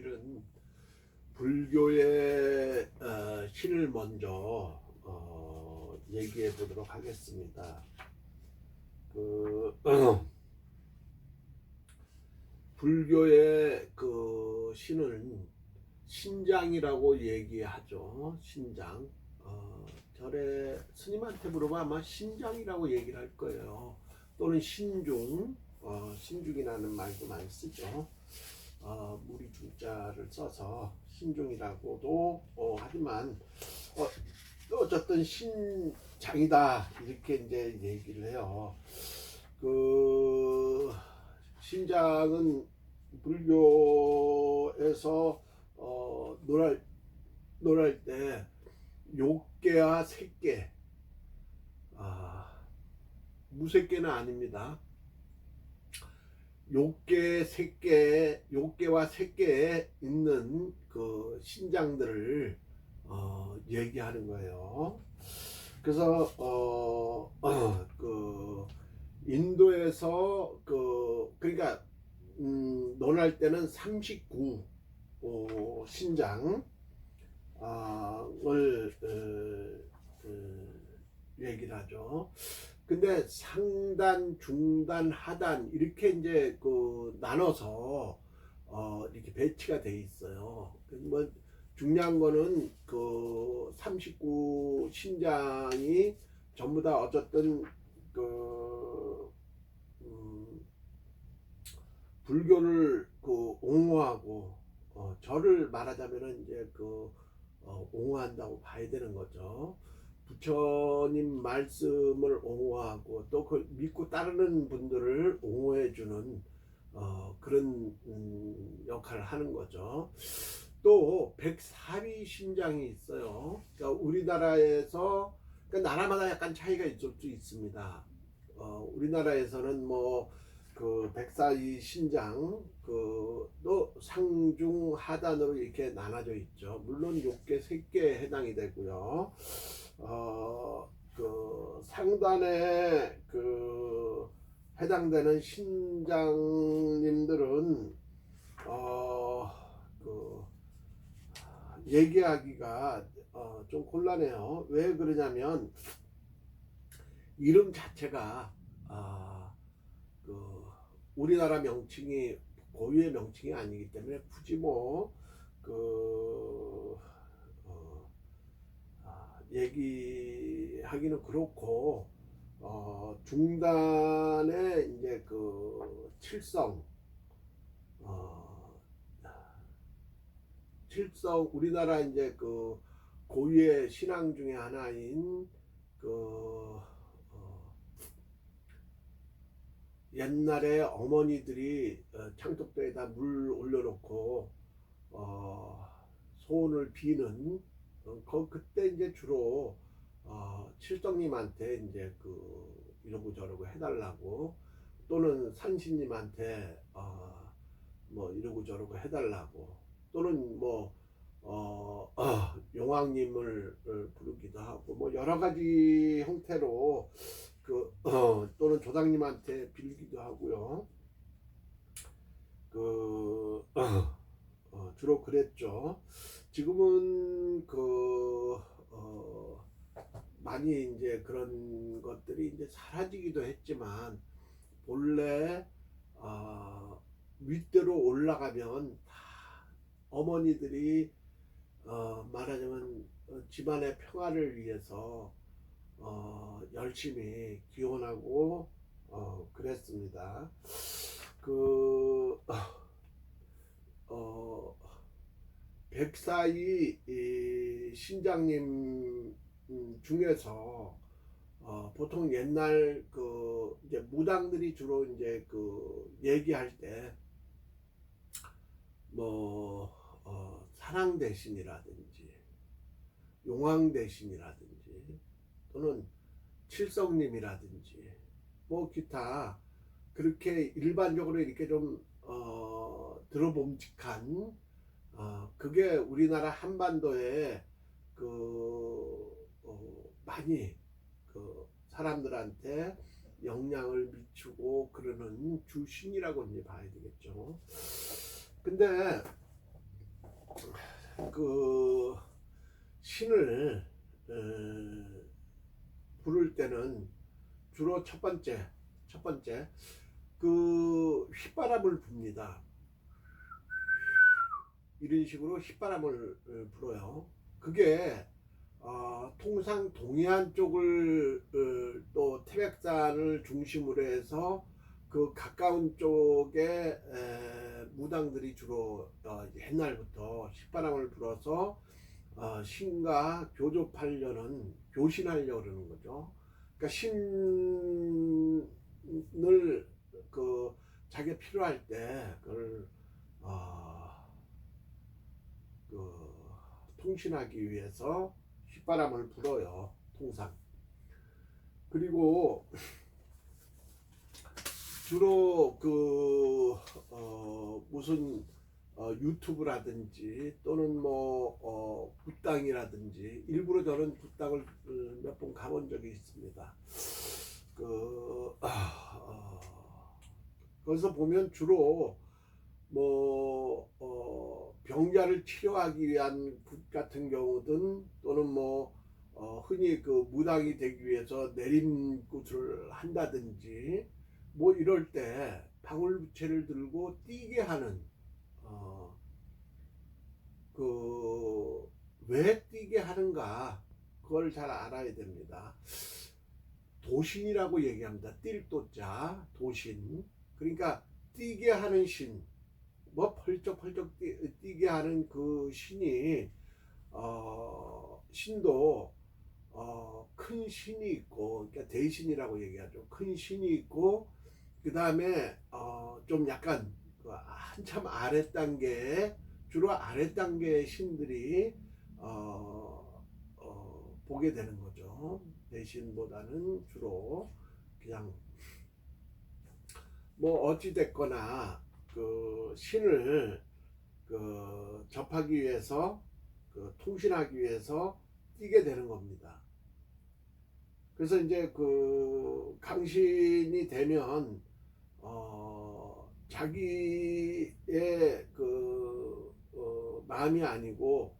오늘은 불교의 어, 신을 먼저 어, 얘기해 보도록 하겠습니다. 그 불교의 그 신은 신장이라고 얘기하죠. 신장. 어, 절에 스님한테 물어봐 아마 신장이라고 얘기를 할 거예요. 또는 신중, 어, 신중이라는 말도 많이 쓰죠. 어, 무리 중자를 써서 신중이라고도 어, 하지만 어, 어쨌든 신장이다 이렇게 이제 얘기를 해요. 그 신장은 불교에서 어, 노랄 노랄 때 욕계와 색계 아, 무색계는 아닙니다. 욕계, 색계, 욕계와 색계에 있는 그 신장들을 어, 얘기하는 거예요. 그래서 어, 어, 그 인도에서 그 그러니까 음, 논할 때는 39 어, 신장 아, 을 어, 어, 얘기를 하죠. 근데 상단, 중단, 하단 이렇게 이제 그 나눠서 어 이렇게 배치가 돼 있어요. 뭐 중요한 거는 그 39 신장이 전부 다 어쨌든 그 음, 불교를 그 옹호하고 어, 저를 말하자면은 이제 그 어, 옹호한다고 봐야 되는 거죠. 부처님 말씀을 옹호하고 또 그 믿고 따르는 분들을 옹호해 주는 어, 그런 음, 역할을 하는 거죠. 또 백사비 신장이 있어요. 그러니까 우리나라에서 그러니까 나라마다 약간 차이가 있을 수 있습니다. 어, 우리나라에서는 뭐 그 백사이 신장 그또 상중 하단으로 이렇게 나눠져 있죠. 물론 욕계 색계에 해당이 되고요. 어, 그 상단에 그 해당되는 신장님들은 어, 그 얘기하기가 어, 좀 곤란해요. 왜 그러냐면 이름 자체가 아, 그 우리나라 명칭이 고유의 명칭이 아니기 때문에 굳이 뭐그 얘기하기는 그렇고 어, 중단에 이제 그 칠성 어, 칠성 우리나라 이제 그 고유의 신앙 중에 하나인 그 어, 옛날에 어머니들이 어, 창독도에다 물 올려놓고 어, 소원을 비는 어, 거, 그때 이제 주로 어, 칠성님한테 이제 그 이러고 저러고 해달라고 또는 산신님한테 어, 뭐 이러고 저러고 해달라고 또는 뭐 어, 어, 용왕님을 부르기도 하고 뭐 여러 가지 형태로 그 어, 또는 조상님한테 빌기도 하고요. 그 어, 어, 주로 그랬죠. 지금은 그 어, 많이 이제 그런 것들이 이제 사라지기도 했지만 본래 어, 윗대로 올라가면 다 어머니들이 어, 말하자면 어, 집안의 평화를 위해서 어, 열심히 기원하고 어, 그랬습니다. 그 어, 백사이 신장님 음, 중에서 어, 보통 옛날 그 이제 무당들이 주로 이제 그 얘기할 때뭐 어, 사랑 대신이라든지 용왕 대신이라든지 또는 칠성님이라든지 뭐 기타 그렇게 일반적으로 이렇게 좀 어, 들어봄직한 어, 그게 우리나라 한반도에 그 어, 많이 그 사람들한테 영향을 미치고 그러는 주신이라고 이제 봐야 되겠죠. 근데 그 신을 에, 부를 때는 주로 첫 번째 첫 번째 그 휘바람을 붑니다. 이런 식으로 휘바람을 어, 불어요. 그게 어, 통상 동해안 쪽을 어, 또 태백산을 중심으로 해서 그 가까운 쪽에 에, 무당들이 주로 어, 옛날부터 휘바람을 불어서 어, 신과 교접하려는 교신하려 그러는 거죠. 그러니까 신을 그 자기 가 필요할 때 그걸 어, 그 통신하기 위해서 휘바람을 불어요. 통상. 그리고 주로 그 어, 무슨 어, 유튜브라든지 또는 뭐 어, 굿당이라든지 일부러 저는 굿당을 몇 번 가본 적이 있습니다. 그 어, 거기서 보면 주로 뭐 어, 병자를 치료하기 위한 굿 같은 경우든 또는 뭐 어, 흔히 그 무당이 되기 위해서 내림굿을 한다든지 뭐 이럴 때 방울부채를 들고 뛰게 하는 어, 그 왜 뛰게 하는가 그걸 잘 알아야 됩니다. 도신이라고 얘기합니다. 뛸 도자 도신. 그러니까 뛰게 하는 신, 뭐 펄쩍펄쩍 뛰, 뛰게 하는 그 신이 어, 신도 어, 큰 신이 있고, 그러니까 대신이라고 얘기하죠. 큰 신이 있고, 그 다음에 어, 좀 약간 그 한참 아래 단계 주로 아래 단계의 신들이 어, 어, 보게 되는 거죠. 대신보다는 주로 그냥 뭐 어찌 됐거나 그 신을 그 접하기 위해서 그 통신하기 위해서 뛰게 되는 겁니다. 그래서 이제 그 강신이 되면 어 자기의 그 어, 마음이 아니고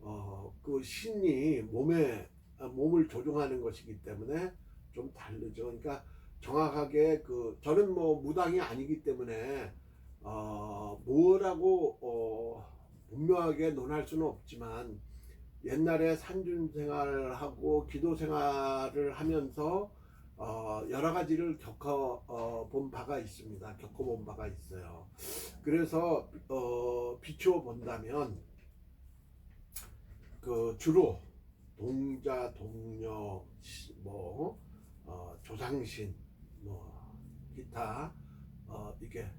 어 그 신이 몸에 아, 몸을 조종하는 것이기 때문에 좀 다르죠. 그러니까 정확하게 그 저는 뭐 무당이 아니기 때문에 어 뭐라고 어 분명하게 논할 수는 없지만 옛날에 산중 생활하고 기도 생활을 하면서 어 여러 가지를 겪어 어, 본 바가 있습니다. 겪어본 바가 있어요. 그래서 어 비추어 본다면 그 주로 동자, 동녀, 뭐 어, 조상신, 뭐 기타 어, 이게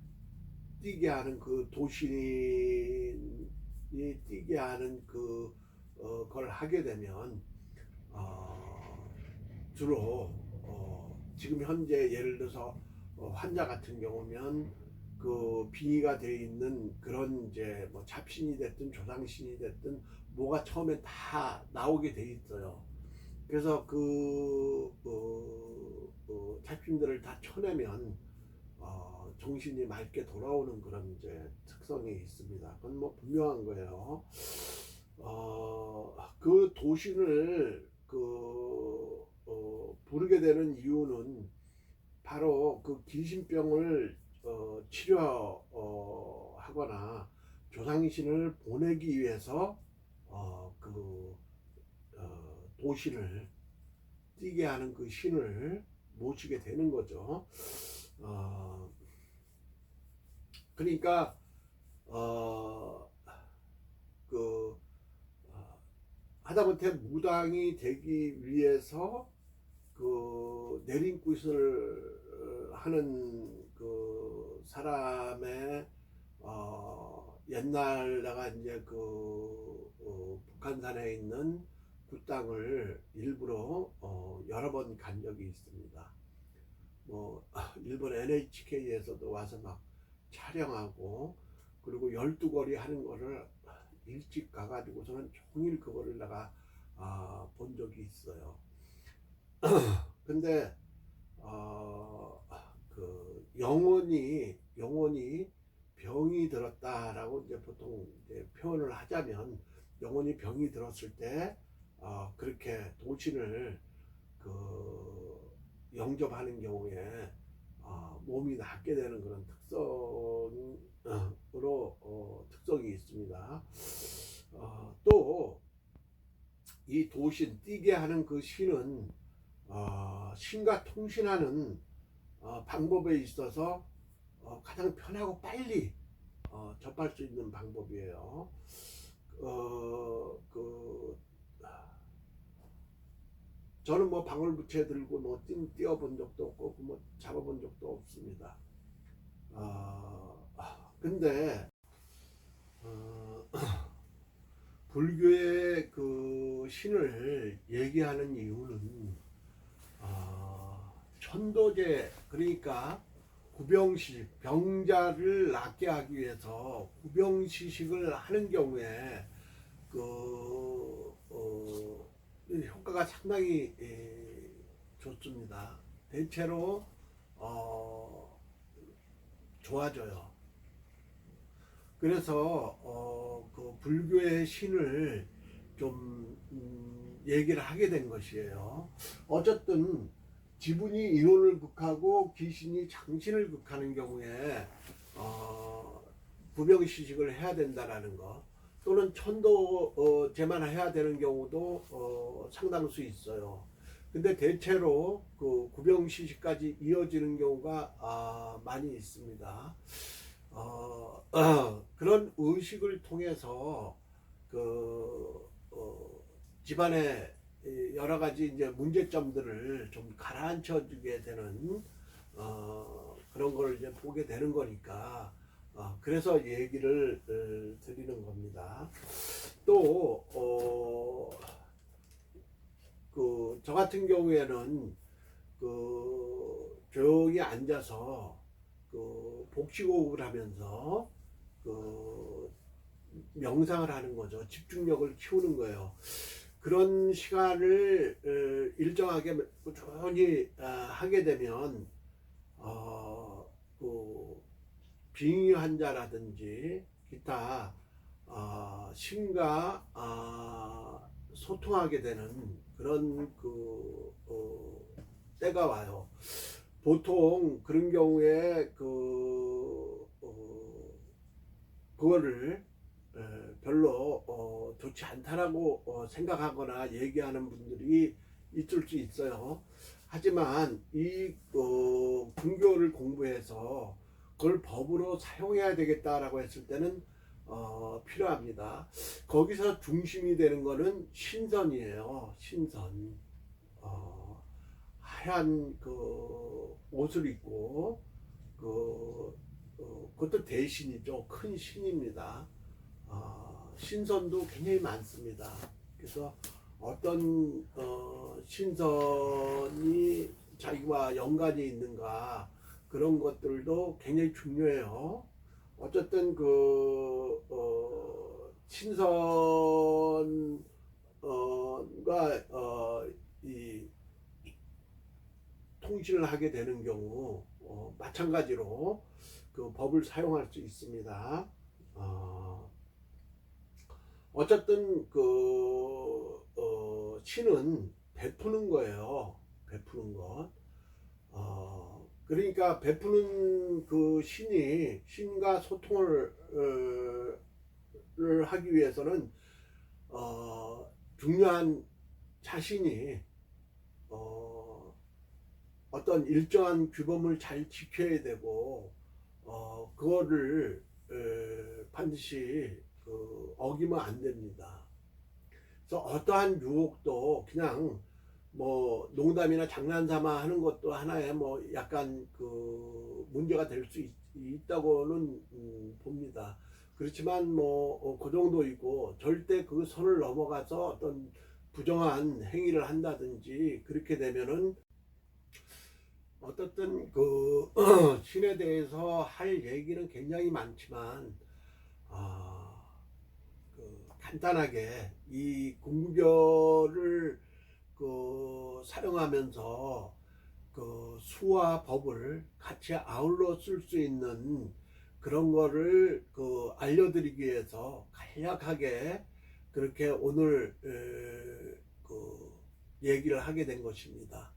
뛰게 하는 그 도신이 뛰게 하는 그 어, 걸 하게 되면 어, 주로 어, 지금 현재 예를 들어서 어, 환자 같은 경우면 그 빙의가 돼 있는 그런 이제 뭐 잡신이 됐든 조상신이 됐든 뭐가 처음에 다 나오게 돼 있어요. 그래서 그 어, 어, 잡신들을 다 쳐내면 어, 정신이 맑게 돌아오는 그런 이제 특성이 있습니다. 그건 뭐 분명한 거예요. 어, 그 도신을 그 어, 부르게 되는 이유는 바로 그 귀신병을 어, 치료하거나 조상신을 보내기 위해서 어, 그 어, 도신을 뛰게 하는 그 신을 모시게 되는 거죠. 어, 그러니까 어, 그 어, 하다못해 무당이 되기 위해서 그 내림굿을 하는 그 사람의 어, 옛날 내가 이제 그 어, 북한산에 있는 굿 땅을 일부러 어, 여러 번 간 적이 있습니다. 뭐 일본 NHK에서도 와서 막 촬영하고 그리고 열두 거리 하는 거를 일찍 가가지고서는 종일 그거를 내가 아, 본 적이 있어요. 근데 어, 그 영혼이 영혼이 병이 들었다라고 이제 보통 이제 표현을 하자면 영혼이 병이 들었을 때 어, 그렇게 도신을 그 영접하는 경우에 어, 몸이 낫게 되는 그런 특성으로 어, 특성이 있습니다. 어, 또이 도신 뛰게 하는 그 신은 어, 신과 통신하는 어, 방법에 있어서 어, 가장 편하고 빨리 어, 접할 수 있는 방법이에요. 어, 그 저는 뭐 방울부채 들고 뭐 뛰, 뛰어 본 적도 없고 뭐 잡아본 적도 없습니다. 어, 아, 근데 어, 불교의 그 신을 얘기하는 이유는 어, 천도제 그러니까 구병시식 병자를 낫게 하기 위해서 구병시식을 하는 경우에 그 어, 효과가 상당히 예, 좋습니다. 대체로 어, 좋아져요. 그래서 어, 그 불교의 신을 좀 음, 얘기를 하게 된 것이에요. 어쨌든 지분이 인혼을 극하고 귀신이 장신을 극하는 경우에 어, 구병시식을 해야 된다라는 것 또는 천도 어, 제만 해야 되는 경우도 어, 상당수 있어요. 근데 대체로 그 구병시식까지 이어지는 경우가 아, 많이 있습니다. 어, 그런 의식을 통해서 그 어, 집안의 이 여러 가지 이제 문제점들을 좀 가라앉혀 주게 되는 어, 그런 걸 이제 보게 되는 거니까 어, 그래서 얘기를 어, 드리는 겁니다. 또 어, 그 저 같은 경우에는 그 조용히 앉아서 그 복식호흡을 하면서 그 명상을 하는 거죠. 집중력을 키우는 거예요. 그런 시간을 어, 일정하게 꾸준히 아, 하게 되면 어, 그 빙의 환자라든지 기타 어, 신과 아, 소통하게 되는 그런 그 어, 때가 와요. 보통 그런 경우에 그 어, 그거를 에, 별로 어, 좋지 않다라고 어, 생각하거나 얘기하는 분들이 있을 수 있어요. 하지만 이 어, 불교를 공부해서 그걸 법으로 사용해야 되겠다라고 했을 때는 어, 필요합니다. 거기서 중심이 되는 거는 신선이에요. 신선. 어, 하얀 그 옷을 입고 그 어, 그것도 대신이죠. 큰 신입니다. 어, 신선도 굉장히 많습니다. 그래서 어떤 어, 신선이 자기와 연관이 있는가 그런 것들도 굉장히 중요해요. 어쨌든 그 어, 신선과 어, 이 통신을 하게 되는 경우 어, 마찬가지로 그 법을 사용할 수 있습니다. 어, 어쨌든 그 어, 신은 베푸는 거예요. 베푸는 것. 어, 그러니까 베푸는 그 신이 신과 소통을 어, 를 하기 위해서는 어, 중요한 자신이 어, 어떤 일정한 규범을 잘 지켜야 되고 어, 그거를 에, 반드시 그, 어기면 안 됩니다. 그래서 어떠한 유혹도 그냥 뭐 농담이나 장난삼아 하는 것도 하나의 뭐 약간 그 문제가 될 수 있다고는 음, 봅니다. 그렇지만 뭐그 정도 있고 절대 그 선을 넘어가서 어떤 부정한 행위를 한다든지 그렇게 되면은 어떻든 그 신에 대해서 할 얘기는 굉장히 많지만 아, 그 간단하게 이 공교를 그 사용하면서 그 수와 법을 같이 아울러 쓸 수 있는 그런 거를 그 알려드리기 위해서 간략하게 그렇게 오늘 에, 그 얘기를 하게 된 것입니다.